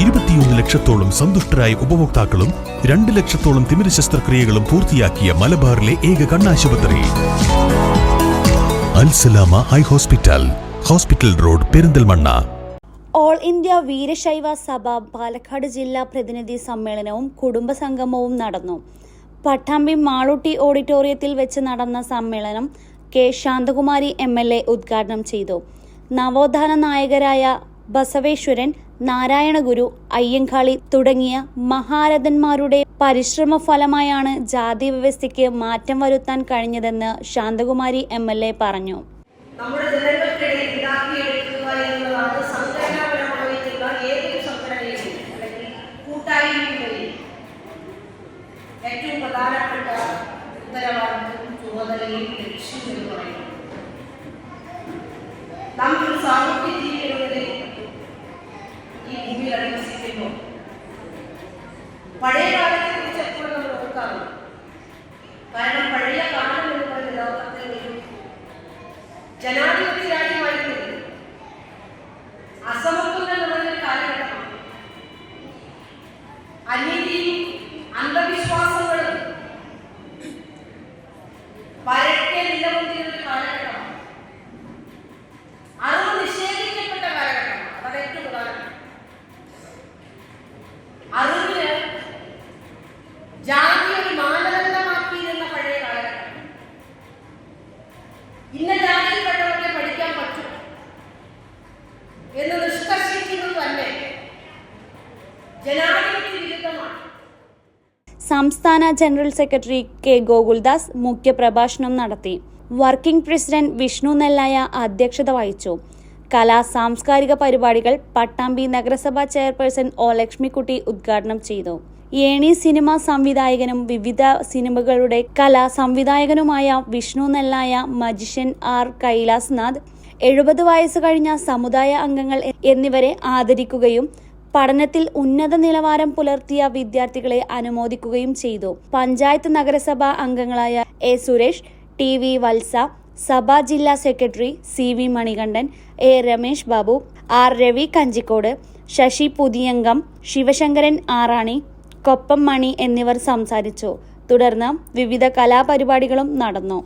ഇരുപത്തിയൊന്ന് ലക്ഷത്തോളം സന്തുഷ്ടരായ ഉപഭോക്താക്കളും രണ്ട് ലക്ഷത്തോളം തിമിര ശസ്ത്രക്രിയകളും പൂർത്തിയാക്കിയ മലബാറിലെ ഏക കണ്ണാശുപത്രി. Alsalama eye hospital hospital road Perinthalmanna. All India Veerashaiva Sabha Palakkad ജില്ലാ പ്രതിനിധി സമ്മേളനവും കുടുംബസംഗമവും നടന്നു. പട്ടാമ്പി മാളൂട്ടി ഓഡിറ്റോറിയത്തിൽ വെച്ച് നടന്ന സമ്മേളനം K Shanthakumari M L A ഉദ്ഘാടനം ചെയ്തു. നവോത്ഥാന നായകരായ ബസവേശ്വരൻ നാരായണഗുരു അയ്യങ്കാളി തുടങ്ങിയ മഹാരഥന്മാരുടെ പരിശ്രമ ഫലമായാണ് ജാതി വ്യവസ്ഥയ്ക്ക് മാറ്റം വരുത്താൻ കഴിഞ്ഞതെന്ന് ശാന്തകുമാരി എം എൽ എ പറഞ്ഞു. നമ്മുടെ ഏറ്റവും പ്രധാനപ്പെട്ട ഉത്തരവാദിത്വം ചുമതലയും ലക്ഷ്യം എന്ന് പറയുന്നത്. നാം ഒരു സാമൂഹ്യ പഴയ കാലത്തെ കുറിച്ച് എപ്പോഴും നമ്മൾ ഓർക്കാറുണ്ട്. കാരണം പഴയ കാലം എന്ന് പറയുന്ന ലോകത്തിൽ ഒരു ജനാധിപത്യ രാജ്യമായിരുന്നില്ല അസമത്വങ്ങൾ നിറഞ്ഞൊരു കാലഘട്ടമാണ്. അനീതിയും അന്ധവിശ്വാസങ്ങളും പരക്കെ സംസ്ഥാന ജനറൽ സെക്രട്ടറി കെ ഗോകുൽദാസ് മുഖ്യപ്രഭാഷണം നടത്തി. വർക്കിംഗ് പ്രസിഡന്റ് വിഷ്ണു നെല്ലായ അധ്യക്ഷത വഹിച്ചു. കലാ സാംസ്കാരിക പരിപാടികൾ പട്ടാമ്പി നഗരസഭാ ചെയർപേഴ്സൺ ഒ ലക്ഷ്മിക്കുട്ടി ഉദ്ഘാടനം ചെയ്തു. ഏണി സിനിമ സംവിധായകനും വിവിധ സിനിമകളുടെ കലാ സംവിധായകനുമായ വിഷ്ണു നെല്ലായ മജിഷ്യൻ ആർ കൈലാസ്നാഥ് എഴുപത് വയസ്സ് കഴിഞ്ഞ സമുദായ അംഗങ്ങൾ എന്നിവരെ ആദരിക്കുകയും പഠനത്തിൽ ഉന്നത നിലവാരം പുലർത്തിയ വിദ്യാർത്ഥികളെ അനുമോദിക്കുകയും ചെയ്തു. പഞ്ചായത്ത് നഗരസഭാ അംഗങ്ങളായ A Suresh T V Valsa സഭാ ജില്ലാ secretary C V Manikandan A Ramesh Babu R Ravi Kanjikode Sasi Puthiyankam Sivasankaran Arani Koppam Mani എന്നിവർ സംസാരിച്ചു. തുടർന്ന് വിവിധ കലാപരിപാടികളും നടന്നു.